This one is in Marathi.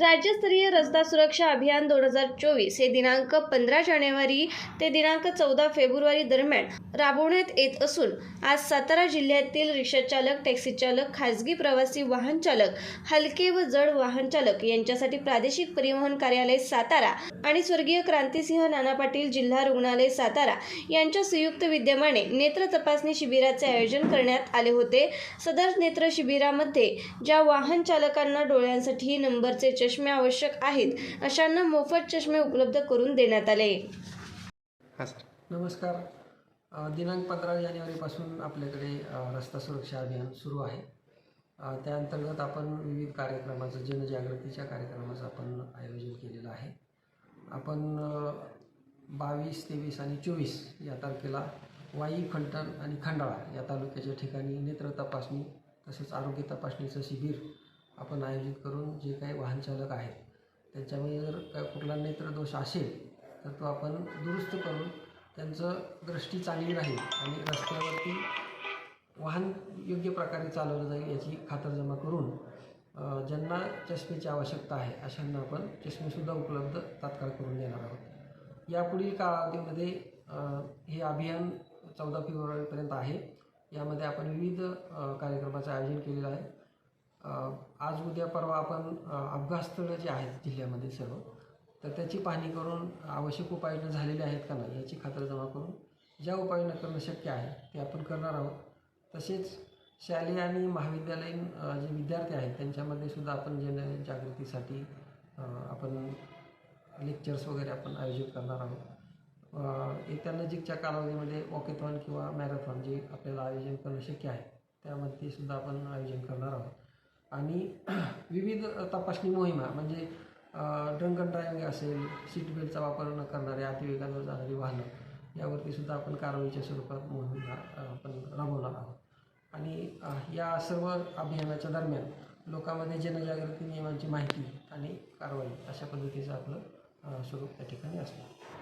राज्यस्तरीय रस्ता सुरक्षा अभियान दोन हजार चोवीस हे दिनांक पंधरा जानेवारी ते दिनांक चौदा फेब्रुवारी दरम्यान राबवण्यात येत असून आज सातारा जिल्ह्यातील रिक्षाचालक टॅक्सी चालक खाजगी प्रवासी वाहन चालक हलके व जड वाहन चालक यांच्यासाठी प्रादेशिक परिवहन कार्यालय सातारा आणि स्वर्गीय क्रांतिसिंह नाना पाटील जिल्हा रुग्णालय सातारा यांच्या संयुक्त विद्यमाने नेत्र तपासणी शिबिराचे आयोजन करण्यात आले होते. सदर नेत्र शिबिरामध्ये ज्या वाहन चालकांना डोळ्यांसाठी नंबरचे चष्मे आवश्यक आहेत. अशांना मोफत चष्मे उपलब्ध करून देण्यात आले. हां सर. नमस्कार. दिनांक पंधरा जानेवारीपासून आपल्याकडे रस्ता सुरक्षा अभियान सुरू आहे. त्या अंतर्गत आपण विविध कार्यक्रमाचं जनजागृतीच्या कार्यक्रमाचं आपण आयोजन केलेलं आहे. आपण बावीस तेवीस आणि चोवीस या तारखेला वाई फलटण आणि खंडाळा या तालुक्याच्या ठिकाणी नेत्र तपासणी तसेच आरोग्य तपासणीचं शिबिर आपण आयोजित करून जे काही वाहनचालक आहेत त्यांच्यामध्ये जर काय कुठला नेत्रदोष असेल तर तो आपण दुरुस्त करून त्यांचं दृष्टी चांगली राहील आणि रस्त्यावरती वाहन योग्य प्रकारे चालवलं जाईल याची खातरजमा करून ज्यांना चष्मेची आवश्यकता आहे अशांना आपण चष्मेसुद्धा उपलब्ध तात्काळ करून देणार आहोत. यापुढील कालावधीमध्ये हे अभियान चौदा फेब्रुवारीपर्यंत आहे. यामध्ये आपण विविध कार्यक्रमाचं आयोजन केलेलं आहे. आज उद्या परवा आपण अपघातस्थळं जी आहेत जिल्ह्यामध्ये सर्व तर त्याची पाहणी करून आवश्यक उपाययोजना झालेल्या आहेत का नाही याची खातरजमा करून ज्या उपाययोजना करणं शक्य आहे ते आपण करणार आहोत. तसेच शालेय आणि महाविद्यालयीन जे विद्यार्थी आहेत त्यांच्यामध्ये सुद्धा आपण जनजागृतीसाठी आपण लेक्चर्स वगैरे आपण आयोजित करणार आहोत. येत्या नजीकच्या कालावधीमध्ये वॉकेथॉन किंवा मॅरेथॉन जे आपल्याला आयोजन करणं शक्य आहे त्यामध्ये सुद्धा आपण आयोजन करणार आहोत. आणि विविध तपासणी मोहिमा म्हणजे ड्रंक ड्रायविंग ड्रायव्हिंग असेल सीट बेल्टचा वापर न करणारे अतिवेगानं जाणारी वाहनं यावरती सुद्धा आपण कारवाईच्या स्वरूपात मोहिमा आपण राबवणार आहोत. आणि या सर्व अभियानाच्या दरम्यान लोकांमध्ये जनजागृती नियमांची माहिती आणि कारवाई अशा पद्धतीचं आपलं स्वरूप त्या ठिकाणी असणार.